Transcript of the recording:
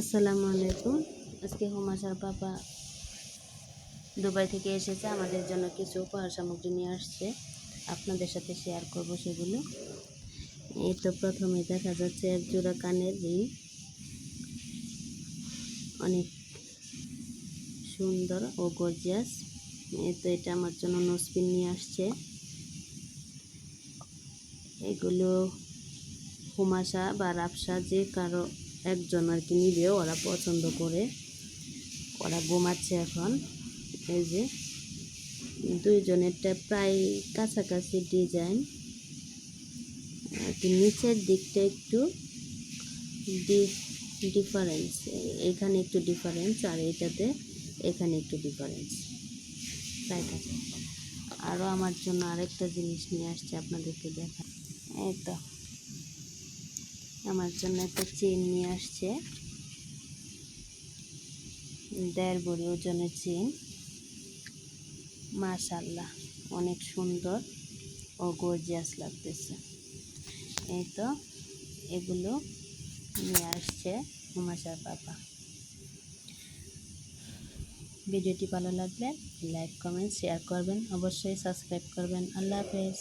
আসসালামু আলাইকুম। আজকে হোমাসার বাবা দুবাই থেকে এসেছে, আমাদের জন্য কিছু উপহার সামগ্রী নিয়ে আসছে। আপনাদের সাথে শেয়ার করব সেগুলো। এই তো প্রথমে দেখা যাচ্ছে এক জোড়া কানের রিং। অনেক সুন্দর ও গর্জিয়াস এই তো এটা আমার জন্য নোসপিন নিয়ে আসছে। এগুলো হুমাশা বা রাপসা যে কারও একজন আর কি নিবে ওরা পছন্দ করে। ওরা ঘুমাচ্ছে এখন। এই যে দুইজনেরটা প্রায় কাছাকাছি ডিজাইন। কি নিচের দিকটা একটু ডিফারেন্স। এখানে একটু ডিফারেন্স আর এটাতে এখানে একটু ডিফারেন্স। তাই থাকে আরও আমার জন্য আরেকটা জিনিস নিয়ে আসছে আপনাদেরকে দেখা এই তো। আমার জন্য একটা চেন নিয়ে আসছে। দেড় বড়ি ওজনের চেন মাশাল্লাহ অনেক সুন্দর ও গর্জিয়াস লাগতেছে। এই তো, এগুলো নিয়ে আসছে হুমাশার পাপা। ভিডিওটি ভালো লাগলে লাইক কমেন্ট শেয়ার করবেন। অবশ্যই সাবস্ক্রাইব করবেন। আল্লাহ হাফেজ।